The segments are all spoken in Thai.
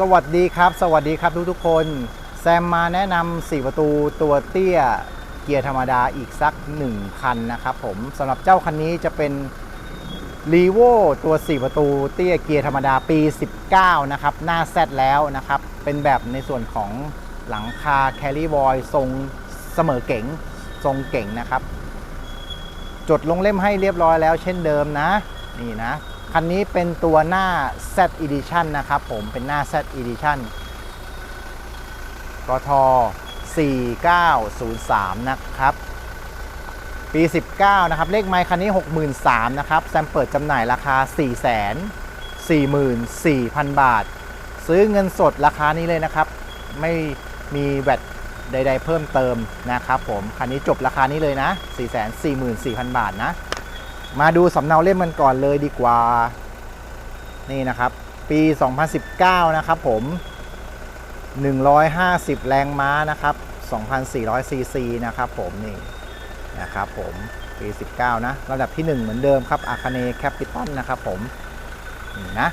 สวัสดีครับ สวัสดีครับทุกทุกๆคน แซมมาแนะนำ4ประตูตัวเตี้ยเกียร์ธรรมดาอีกสัก 1 คันนะครับผมสำหรับเจ้าคันนี้จะเป็น r e v o ตัว 4 ประตูเตี้ยเกียร์ธรรมดาปี 19 นะครับ หน้าแซดแล้วนะครับ เป็นแบบในส่วนของหลังคาแคล r บอยทรงเสมอเก๋งทรงเก๋งนะครับ จดลงเล่มให้เรียบร้อยแล้วเช่นเดิมนะ นี่นะ คันนี้เป็นตัวหน้า Z Edition นะครับผมเป็นหน้า Z Edition กท4903 นะครับ ปี 19 นะครับ เลขไมค์คันนี้ 63,000นะครับ แซมเปิดจำหน่ายราคา 444,000 บาท ซื้อเงินสดราคานี้เลยนะครับ ไม่มีแวดใด ๆ เพิ่มเติมนะครับผม คันนี้จบราคานี้เลยนะ 444,000 บาทนะ มาดูสำเนาเล่มมันก่อนเลยดีกว่า นี่นะครับ ปี 2019 นะครับผม 150 แรงม้านะครับ 2,400 ซีซีนะครับผมนี่นะครับผมปี 19 นะลำดับที่ 1 เหมือนเดิมครับอาคาเนแคปิตอลนะครับผมนี่นะ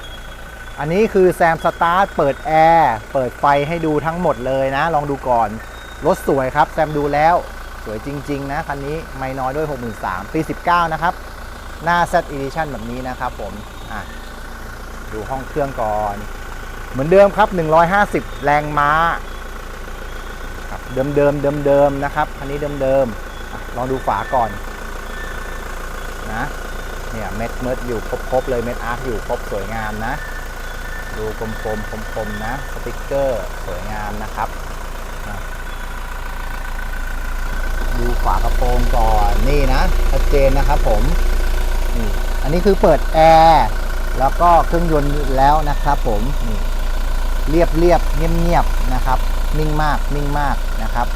อันนี้คือแซมสตาร์ทเปิดแอร์เปิดไฟให้ดูทั้งหมดเลยนะ ลองดูก่อน รถสวยครับ แซมดูแล้วสวยจริง ๆ นะ คันนี้ไม่น้อยด้วย 63,000ปี 19 นะครับ หน้า Z Edition แบบนี้นะครับผมอะดูห้องเครื่องก่อน เหมือนเดิมครับ 150 แรงม้าครับเดิมเดิมเดิมเดิมนะครับคันนี้เดิมเดิมอลองดูฝาก่อนนะเนี่ยเม็ดเม็ดอยู่ครบๆเลยเม็ดอาร์คอยู่ครบสวยงามนะ ดูกลมๆคมๆนะสติกเกอร์สวยงามนะครับดูฝากระโปรงก่อนนี่นะชัดเจนนะครับผม นี่อันนี้คือเปิดแอร์แล้วก็เครื่องยนต์แล้วนะครับผมนี่เรียบเรียบเงียบเงียบนะครับ นิ่งมากนิ่งมากนะครับ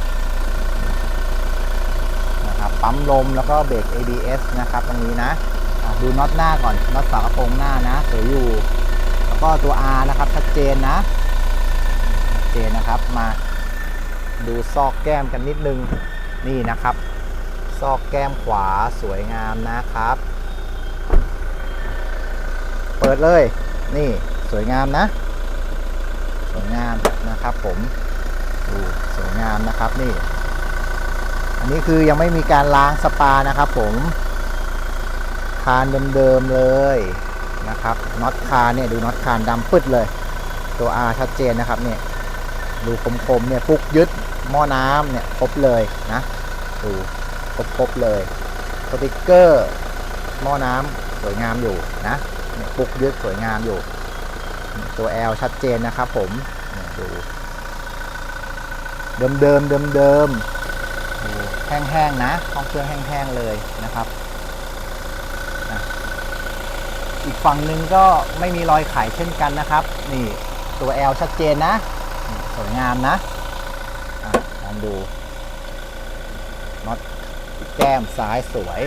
นะครับปั๊มลมแล้วก็เบรก ABS นะครับ ตรงนี้นะดูน็อตหน้าก่อนน็อตฝากระโปรงหน้านะสวยอยู่ แล้วก็ตัว R นะครับชัดเจนนะชัดเจนนะครับมาดูซอกแก้มกันนิดนึงนี่นะครับ ซอกแก้มขวาสวยงามนะครับ ปิดเลย นี่สวยงามนะ สวยงามนะครับผมดูสวยงามนะครับนี่ อันนี้คือยังไม่มีการล้างสปานะครับผม คานเดิมๆเลยนะครับน็อตคานเนี่ยดูน็อตคานดำปึ๊ดเลย ตัว R ชัดเจนนะครับเนี่ยดูคมๆเนี่ยปุกยึดหม้อน้ำเนี่ยครบเลยนะดูครบๆเลยสติกเกอร์หม้อน้ำสวยงามอยู่นะ ปุกยึดสวยงามอยู่ ตัว L ชัดเจนนะครับผมเนี่ยดูเดิมเดิมเดิมๆดูแห้งๆนะห้องเครื่องแห้งๆเลยนะครับอีกฝั่งหนึ่งก็ไม่มีรอยไขเช่นกันนะครับ นี่ตัว L ชัดเจนนะ สวยงามนะอะลองดูน็อตแก้มซ้ายสวย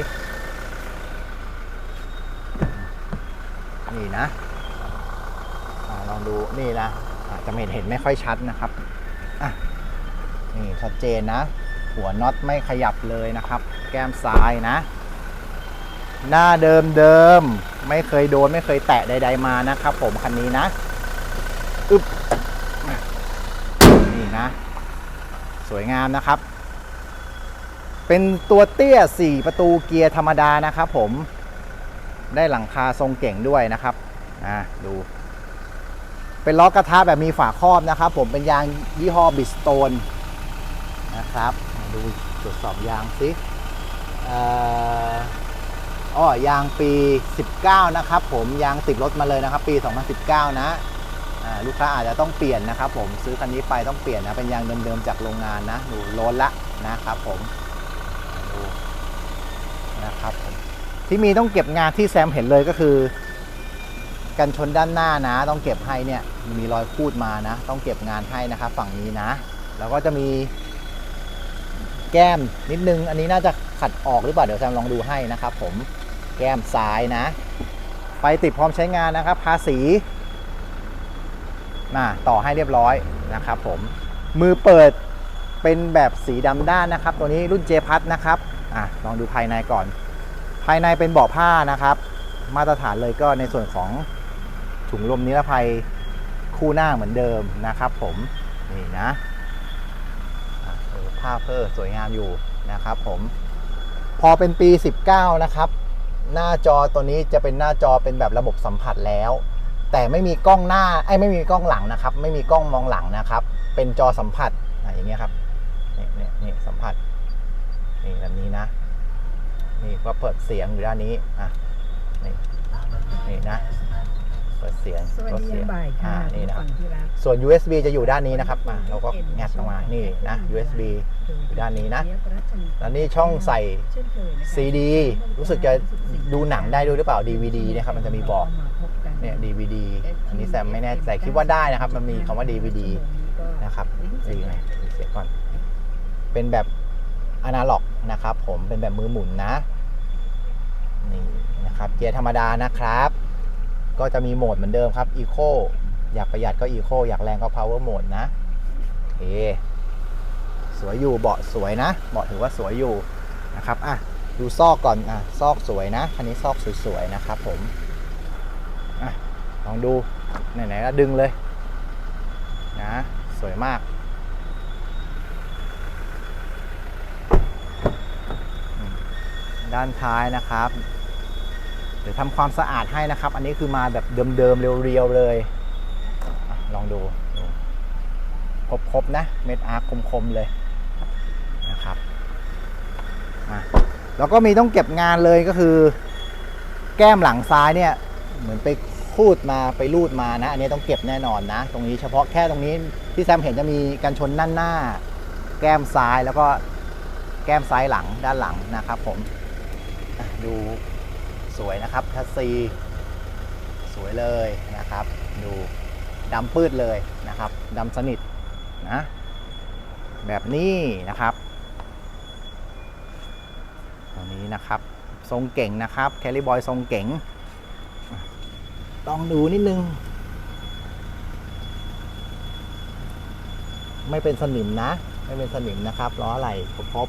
นี่นะอลองดูนี่นะอาจจะไม่เห็นไม่ค่อยชัดนะครับอะนี่ชัดเจนนะ หัวน็อตไม่ขยับเลยนะครับ แก้มซ้ายนะ หน้าเดิมเดิมไม่เคยโดนไม่เคยแตะใด ๆมานะครับ ผมคันนี้นะอึบนี่นะ สวยงามนะครับ เป็นตัวเตี้ย 4 ประตูเกียร์ธรรมดานะครับผม ได้หลังคาทรงเก่งด้วยนะครับอ่าดูเป็นล้อกระทะแบบมีฝาครอบนะครับ ผมเป็นยางยี่ห้อบิสโตนนะครับ ดูตรวจสอบยางสิเอ่ออ้อยางปี 19 นะครับ ผมยางติดรถมาเลยนะครับ ปี 2019 นะอ่าลูกค้าอาจจะต้องเปลี่ยนนะครับ ผมซื้อคันนี้ไปต้องเปลี่ยนนะเป็นยางเดิมๆจากโรงงานนะดูโลนละนะครับผมดูนะครับผม ที่มีต้องเก็บงานที่แซมเห็นเลยก็คือ กันชนด้านหน้านะ ต้องเก็บให้เนี่ยมีรอยคูดมานะ ต้องเก็บงานให้นะครับฝั่งนี้นะ แล้วก็จะมีแก้มนิดนึง อันนี้น่าจะขัดออกหรือเปล่า เดี๋ยวแซมลองดูให้นะครับผมแก้มซ้ายนะไฟติดพร้อมใช้งานนะครับภาษีน่ะต่อให้เรียบร้อยนะครับผม มือเปิดเป็นแบบสีดำด้านนะครับ ตัวนี้รุ่นเจพัทนะครับอะลองดูภายในก่อนายในเป็นเบาะผ้านะครับ มาตรฐานเลยก็ในส่วนของถุงลมนิรภัยคู่หน้าเหมือนเดิมนะครับผมนี่นะอะเออภาพเพอสวยงามอยู่นะครับผมพอเป็นปี 19 นะครับ หน้าจอตัวนี้จะเป็นหน้าจอเป็นแบบระบบสัมผัสแล้ว แต่ไม่มีกล้องหน้าไอ้ไม่มีกล้องหลังนะครับ ไม่มีกล้องมองหลังนะครับ เป็นจอสัมผัสอะอย่างเงี้ยครับนี่นี่นี่สัมผัสนี่แบบนี้นะ นี่ก็เปิดเสียงอยู่ด้านนี้อะนี่นี่นะเปิดเสียงสวัสลดดีเสียายมงบ่ายค่ะอ่านี่นะครับฝั่งที่รักส่วน USB จะอยู่ด้านนี้นะครับอะเราก็งัดออกมานี่นะ USB อยู่ด้านนี้นะแล้วนี่ช่องใส่เช่นเคยนะคะ CD รู้สึกจะดูหนังได้ด้วยหรือเปล่า DVD นะครับมันจะมีบอกมาพบกันเนี่ย DVD อันนี้แซมไม่แน่ใจคิดว่าได้นะครับ มันมีคำว่า DVD นะครับดีไงเสียก่อน เป็นแบบอนาล็อก นะครับ ผมเป็นแบบมือหมุนนะนี่นะครับเกียร์ธรรมดานะครับ ก็จะมีโหมดเหมือนเดิมครับ Eco อยากประหยัดก็ Eco อยากแรงก็ Power Mode นะโอเคสวยอยู่เบาะสวยนะเบาะถือว่าสวยอยู่นะครับอะดูซอกก่อนอะซอกสวยนะคันนี้ซอกสวยๆนะครับ ผมอะลองดูไหนๆก็ดึงเลยนะสวยมากอืม ด้านท้ายนะครับเดี๋ยวทำความสะอาดให้นะครับ อันนี้คือมาแบบเดิมๆเรียวๆเลยอลองดูดครบๆนะเม็ดอาร์คคมๆเลยนะครับแล้วก็มีต้องเก็บงานเลยก็คือ แก้มหลังซ้ายเนี่ยเหมือนไปคูดมาไปรูดมานะ อันนี้ต้องเก็บแน่นอนนะ ตรงนี้เฉพาะแค่ตรงนี้ที่แซมเห็นจะมีกันชนด้านหน้า แก้มซ้ายแล้วก็แก้มซ้ายหลังด้านหลังนะครับผม ดูสวยนะครับทัสซีสวยเลยนะครับ ดูดำปืดเลยนะครับดำสนิทนะแบบนี้นะครับตัวนี้นะครับทรงเก่งนะครับแคลิบอยทรงเก่งลองดูนิดนึง ไม่เป็นสนิมนะ ไม่เป็นสนิมนะครับล้ออะไรครบ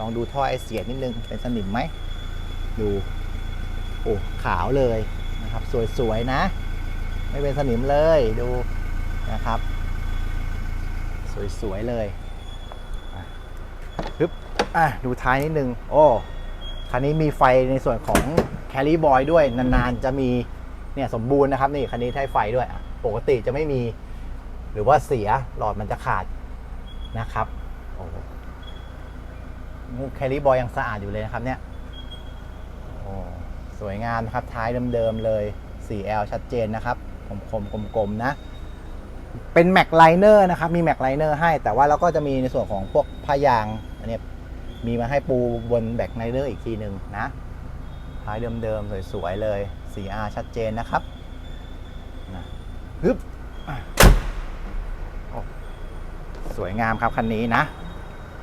ลองดูท่อไอเสียนิดนึง เป็นสนิมไหม ดู โอ้ ขาวเลยนะครับ สวย ๆ นะ ไม่เป็นสนิมเลยดูนะครับ สวย ๆ เลยฮึบอะ ดูท้ายนิดนึง โอ้คันนี้มีไฟในส่วนของแคล r บอยด้วย นาน ๆ จะมีเนี่ยสมบูรณ์นะครับ นี่คันนี้ใช้ไฟด้วยอะปกติจะไม่มี หรือว่าเสียหลอดมันจะขาดนะครับ แคล r บอยยังสะอาดอยู่เลยนะครับเนี่ยโอ้สวยงามนะครับท้ายเดิมๆเลย 4L ชัดเจนนะครับคมๆกลมๆนะ เป็นแม็กไลเนอร์นะครับมีแม็กไลเนอร์ให้แต่ว่าเราก็จะมีในส่วนของพวกผ้ายางอันนี้มีมาให้ปูบนแบ็กไลเนอร์อีกทีหนึ่งนะท้ายเดิมๆสวยๆเลย 4R ชัดเจนนะครับนะฮึบสวยงามครับคันนี้นะ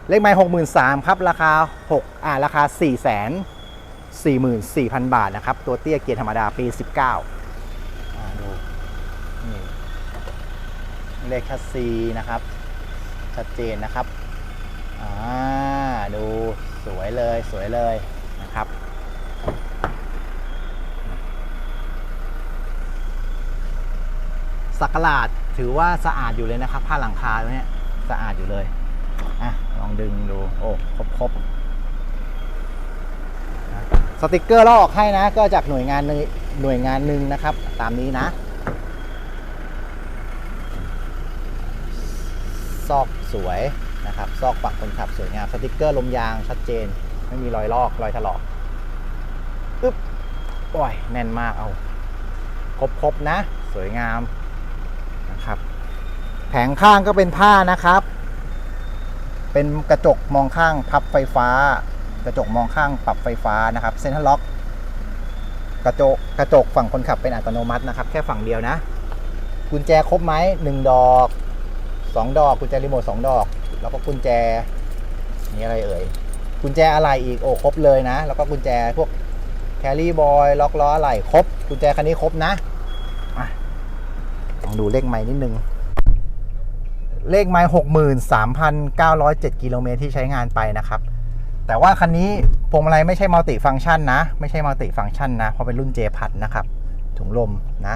เลขไม้หกหมื่นสามครับ ราคา6อ่าราคา4 4 4 0 0 0บาทนะครับ ตัวเตี้ยเกียร์ธรรมดาปี19อ่าดูนี่เลขคัสซีนะครับ ชัดเจนนะครับอ่าดูสวยเลยสวยเลยนะครับสักหลาดถือว่าสะอาดอยู่เลยนะครับ ผ้าหลังคาตัวเนี้ยสะอาดอยู่เลย อะลองดึงดู โอ้ ครบครบสติกเกอร์เราออกให้นะ ก็จากหน่วยงานหนึ่งหน่วยงานหนึ่งนะครับ ตามนี้นะซอกสวยนะครับ ซอกฝั่งคนขับสวยงาม สติกเกอร์ลมยางชัดเจน ไม่มีรอยลอกรอยถลอกอึ๊บโอ้ยแน่นมากเอาครบๆนะ สวยงามนะครับ แผงข้างก็เป็นผ้านะครับ เป็นกระจกมองข้างพับไฟฟ้า กระจกมองข้างปรับไฟฟ้านะครับเซ็นทรัลล็อกกระจกกระจกฝั่งคนขับเป็นอัตโนมัตินะครับ แค่ฝั่งเดียวนะ กุญแจครบไหมหนึ่งดอกสองดอกกุญแจรีโมทสองดอก แล้วก็กุญแจนี่อะไรเอ่ยกุญแจอะไรอีกโอ้ครบเลยนะ แล้วก็กุญแจพวกแครี่บอยล็อกล้ออะไรครบ กุญแจคันนี้ครบนะอะลองดูเลขไม้นิดนึง เลขไม้หกหมื่นสามพันเก้าร้อยเจ็ดกิโลเมตรที่ใช้งานไปนะครับ แต่ว่าคันนี้พวงมาลัยไม่ใช่มัลติฟังก์ชันนะ ไม่ใช่มัลติฟังก์ชันนะ เพราะเป็นรุ่น J พัดนะครับ ถุงลมนะ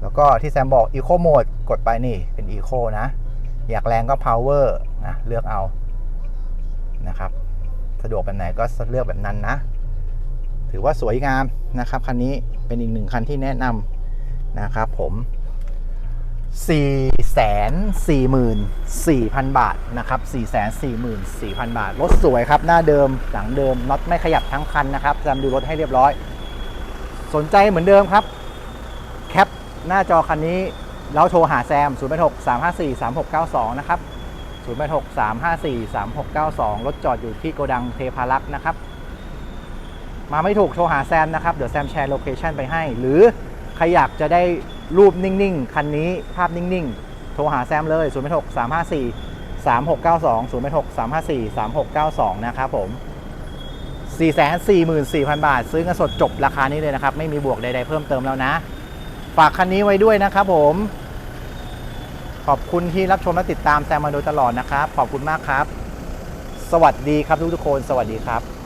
แล้วก็ที่แซมบอก Eco Mode กดไปนี่เป็น Eco นะ อยากแรงก็ Power นะ เลือกเอานะครับ สะดวกแบบไหนก็เลือกแบบนั้นนะ ถือว่าสวยงามนะครับคันนี้เป็นอีกหนึ่งคันที่แนะนำนะครับผม 444,000 บาทนะครับ 444,000 บาท รถสวยครับ หน้าเดิม หลังเดิม น็อตไม่ขยับทั้งคันนะครับแซมดูรถให้เรียบร้อย สนใจเหมือนเดิมครับ แคปหน้าจอคันนี้ แล้วโทรหาแซม 086 354 3692 นะครับ 086 354 3692 รถจอดอยู่ที่โกดังเทพารักษ์นะครับ มาไม่ถูกโทรหาแซมนะครับ เดี๋ยวแซมแชร์โลเคชันไปให้ หรือใครอยากจะได้ รูปนิ่งๆ คันนี้ภาพนิ่งๆ โทรหาแซมเลย 0 6 354 3692 0 6 354 3692 นะครับผม 444,000 บาท ซื้อเงินสดจบราคานี้เลยนะครับ ไม่มีบวกใดๆเพิ่มเติมแล้วนะ ฝากคันนี้ไว้ด้วยนะครับผม ขอบคุณที่รับชมและติดตามแซมมาโดยตลอดนะครับ ขอบคุณมากครับ สวัสดีครับทุกๆคน สวัสดีครับ